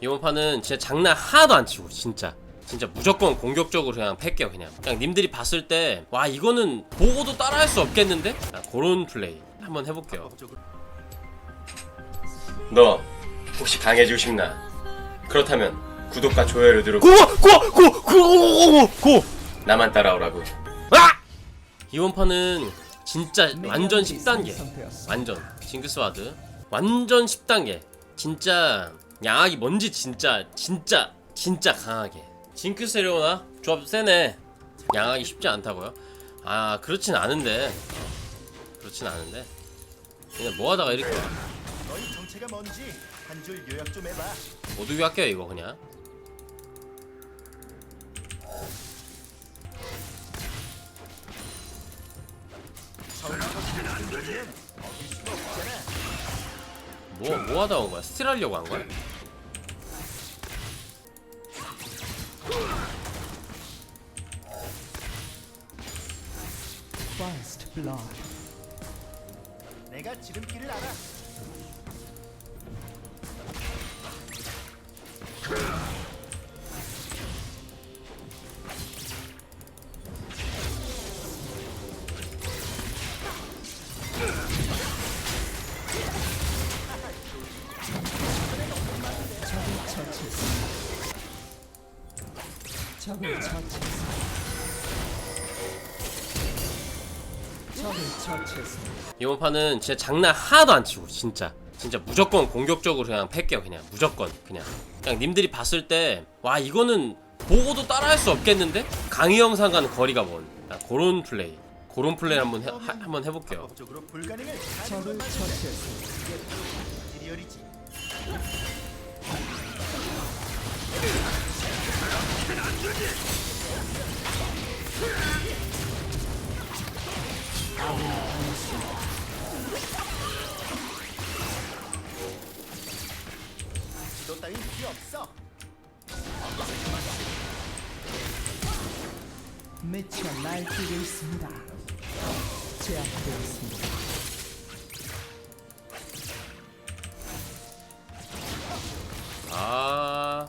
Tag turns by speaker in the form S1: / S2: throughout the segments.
S1: 이번 판은 진짜 장난 하나도 안 치고 진짜. 진짜 무조건 공격적으로 그냥 팰게요 그냥. 그냥 님들이 봤을 때 와 이거는 보고도 따라할 수 없겠는데? 아, 그런 플레이 한번 해볼게요. 너 혹시 강해지고 싶나? 그렇다면 구독과 좋아요를 누르고 고고고고고고고 나만 따라오라고. 아! 이번 판은 진짜 완전 10단계. 완전. 징크스 와드. 완전 10단계. 진짜 양악이 뭔지 진짜 진짜 진짜 강하게 징크스 레오나 조합 세네 양악이 쉽지 않다고요? 아 그렇진 않은데 어, 그렇진 않은데 그냥 뭐 하다가 이렇게 와
S2: 너희 정체가 뭔지 한 줄 요약 좀 해봐.
S1: 어떻게 할게요 이거 그냥 뭐, 뭐 하다 온 거야? 스틸 하려고 한 거야?
S3: First blood.
S2: 내가 지름길을 알아.
S3: 적을 처치했습니다. 적을 처치했습니다.
S1: 이번 판은 진짜 장난 하나도 안 치고 진짜. 진짜 무조건 공격적으로 그냥 팰게요 그냥. 무조건 그냥. 그냥 님들이 봤을 때 와 이거는 보고도 따라할 수 없겠는데? 강의 영상과는 거리가 먼. 아, 그런 플레이. 그런 플레이 한번 해, 하, 한번 해볼게요
S2: 지. 지도 따윈 필요 없어.
S3: 미쳐 날뛰고 있습니다. 제압되었습니다.
S1: 아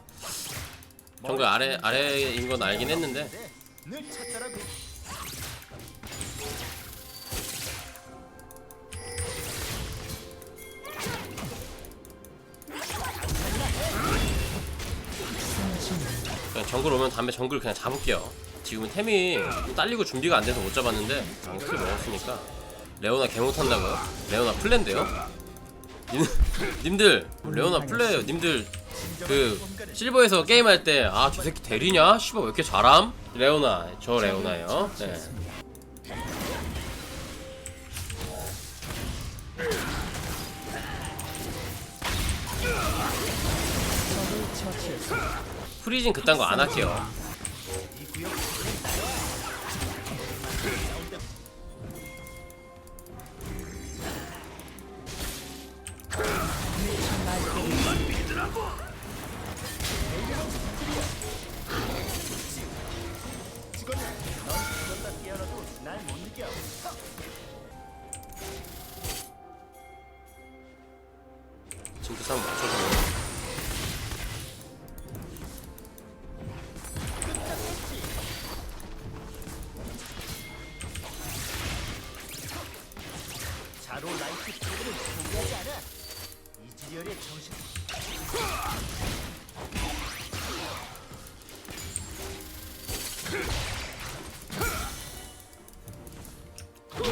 S1: 정글 아래 아래인 건 알긴 했는데
S2: 네, 늘 찾더라고.
S1: 정글 오면 다음에 정글 그냥 잡을게요 지금은 템이 좀 딸리고 준비가 안 돼서 못 잡았는데 방스를 먹었으니까 레오나 개 못한다고요? 레오나 플랜데요? 님, 님들 레오나 플레이요 님들 그 실버에서 게임할 때 아 저 새끼 대리냐? 씨발 왜 이렇게 잘함? 레오나 저 레오나요 네. 프리징 그딴 거 안 할게요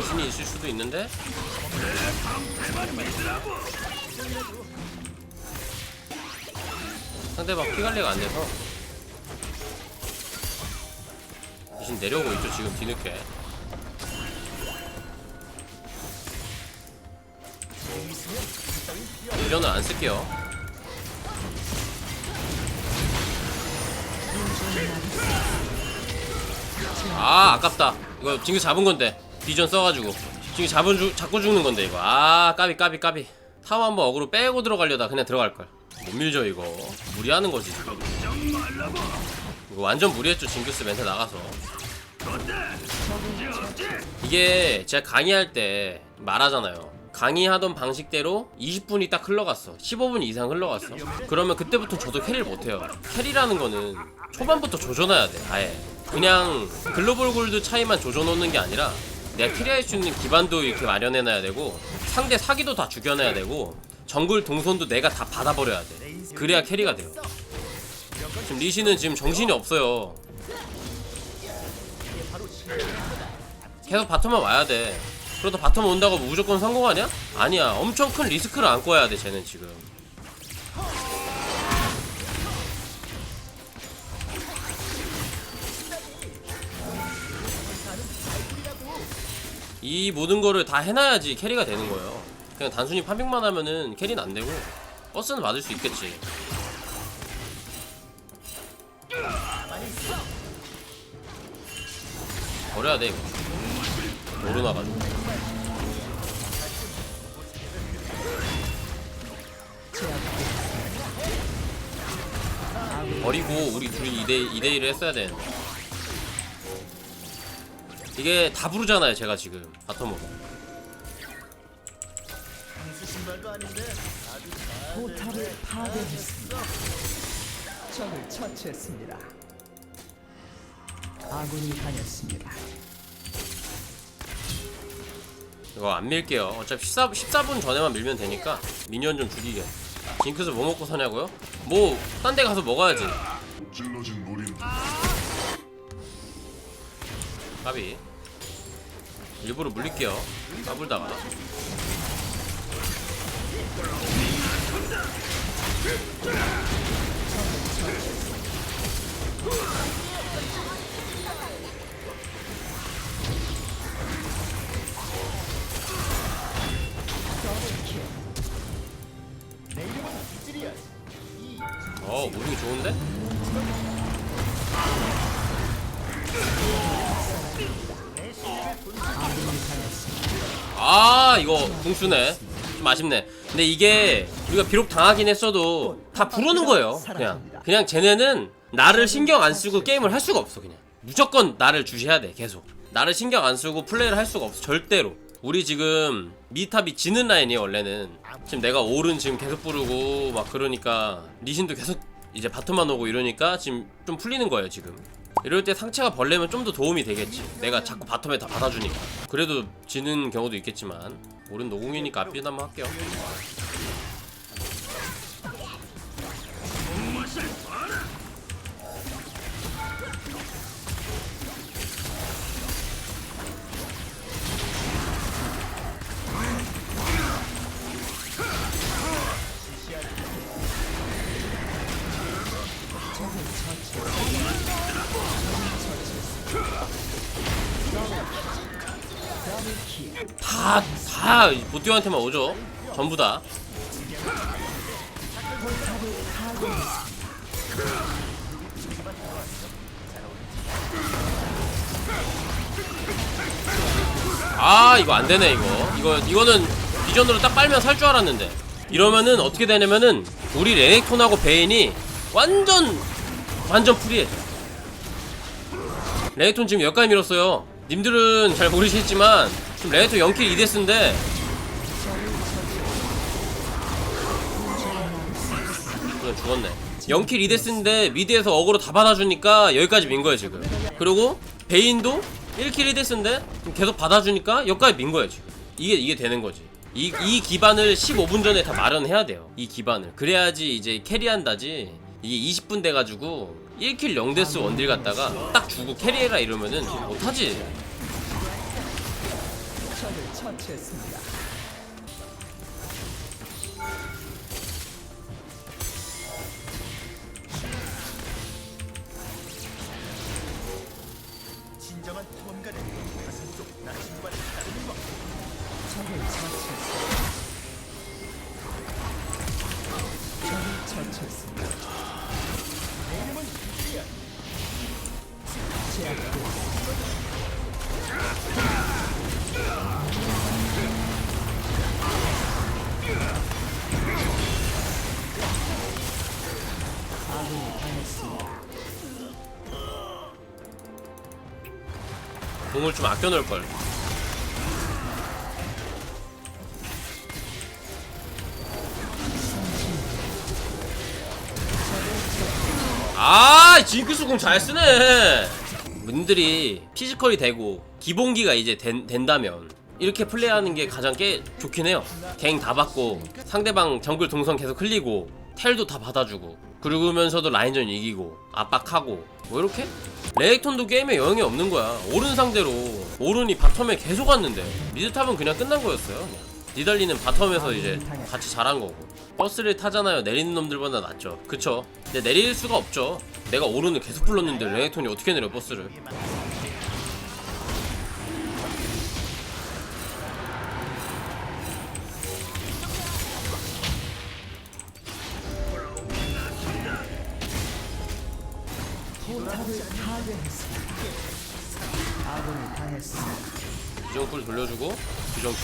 S1: 미신이 있을 수도 있는데? 상대방 피 관리가 안 돼서. 미신 내려오고 있죠 지금 뒤늦게. 이전은 안 쓸게요. 아 아깝다. 이거 징크 잡은 건데 비전 써가지고. 지금 잡은 주, 잡고 죽는 건데 이거. 아 까비 까비 까비. 타워 한번 어그로 빼고 들어가려다 그냥 들어갈 걸. 못 밀죠 이거. 무리하는 거지 이거 완전 무리했죠 징크스 멘트 나가서. 이게 제가 강의할 때 말하잖아요. 강의하던 방식대로 20분이 딱 흘러갔어. 15분 이상 흘러갔어. 그러면 그때부터 저도 캐리를 못해요. 캐리라는 거는 초반부터 조져놔야 돼 아예. 그냥 글로벌 골드 차이만 조져놓는 게 아니라 내가 캐리할 수 있는 기반도 이렇게 마련해놔야 되고 상대 사기도 다 죽여놔야 되고 정글 동선도 내가 다 받아버려야 돼. 그래야 캐리가 돼요. 지금 리시는 지금 정신이 없어요. 계속 바텀만 와야 돼. 그러다 바텀 온다고 무조건 성공하냐? 아니야. 엄청 큰 리스크를 안고 와야 돼 쟤는 지금 이 모든 거를 다 해놔야지 캐리가 되는 거예요. 그냥 단순히 파밍만 하면은 캐리는 안 되고 버스는 맞을 수 있겠지. 버려야 돼 이거. 모르나가지고 버리고 우리 둘이 2대, 2대 1을 했어야 되는데 이게 다 부르잖아요 제가 지금 바텀으로
S3: 포탑을 파괴했습니다. 적을 처치했습니다. 아군이 당했습니다.
S1: 이거 안 밀게요 어차피 14, 14분 전에만 밀면 되니까 미니언 좀 죽이게 징크스 뭐 먹고 사냐고요? 뭐 딴 데 가서 먹어야지
S4: 찔러진 무린
S1: 까비. 일부러 물릴게요. 까불다가 아 이거 궁수네. 좀 아쉽네. 근데 이게 우리가 비록 당하긴 했어도 다 부르는 거예요 그냥. 그냥 쟤네는 나를 신경 안 쓰고 게임을 할 수가 없어 그냥. 무조건 나를 주시해야 돼 계속. 나를 신경 안 쓰고 플레이를 할 수가 없어 절대로. 우리 지금 미탑이 지는 라인이에요 원래는. 지금 내가 오른 지금 계속 부르고 막 그러니까 리신도 계속 이제 바텀만 오고 이러니까 지금 좀 풀리는 거예요 지금 이럴 때 상체가 벌레면 좀 더 도움이 되겠지. 내가 자꾸 바텀에 다 받아주니까. 그래도 지는 경우도 있겠지만 오른 노공이니까 한번 할게요 다, 다 보띠오한테만 오죠. 전부 다. 아, 이거 안 되네, 이거. 이거, 이거는 비전으로 딱 빨면 살 줄 알았는데. 이러면은 어떻게 되냐면은, 우리 레넥톤하고 베인이 완전, 완전 프리해. 레넥톤 지금 여기까지 밀었어요. 님들은 잘 모르시겠지만 지금 레넥톤 0킬 2데스인데. 그냥 죽었네. 0킬 2데스인데 미드에서 어그로 다 받아주니까 여기까지 민 거예요 지금. 그리고 베인도 1킬 1데스인데 계속 받아주니까 여기까지 민 거예요 지금. 이게 이게 되는 거지. 이, 이 기반을 15분 전에 다 마련해야 돼요 이 기반을. 그래야지 이제 캐리한다지. 이게 20분 돼가지고 1킬 0데스 원딜 갔다가 딱 주고 캐리해라 이러면은 못하지
S3: 처치했습니다.
S1: 공을 좀 아껴놓을걸 아, 징크스 공 잘 쓰네. 문들이 피지컬이 되고 기본기가 이제 된, 된다면 이렇게 플레이하는 게 가장 꽤 좋긴 해요. 갱 다 받고 상대방 정글 동선 계속 흘리고 텔도 다 받아주고 그러면서도 라인전 이기고 압박하고 뭐 이렇게? 레이톤도 게임에 영향이 없는 거야. 오른 상대로 오른이 바텀에 계속 왔는데 미드탑은 그냥 끝난 거였어요 그냥. 니달리는 바텀에서 이제 같이 잘한 거고. 버스를 타잖아요. 내리는 놈들보다 낫죠. 그쵸? 근데 내릴 수가 없죠. 내가 오른을 계속 불렀는데 레이톤이 어떻게 내려 버스를 돌려주고 규정풀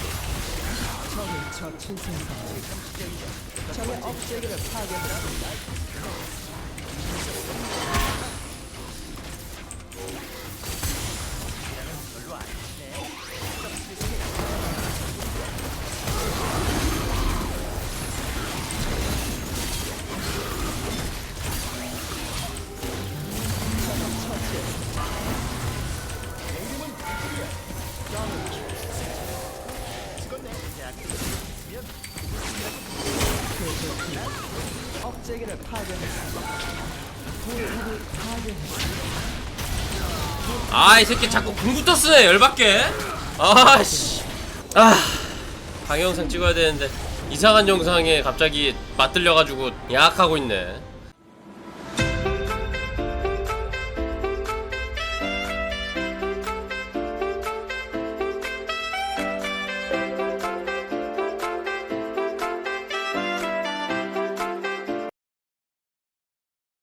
S3: 적을 처치 생성. 적의 업체계를 파괴했습
S1: 아 이 새끼 자꾸 궁부터 쓰네 열받게. 아씨. 아 강의 영상 찍어야 되는데 이상한 영상에 갑자기 맞들려가지고 야악하고 있네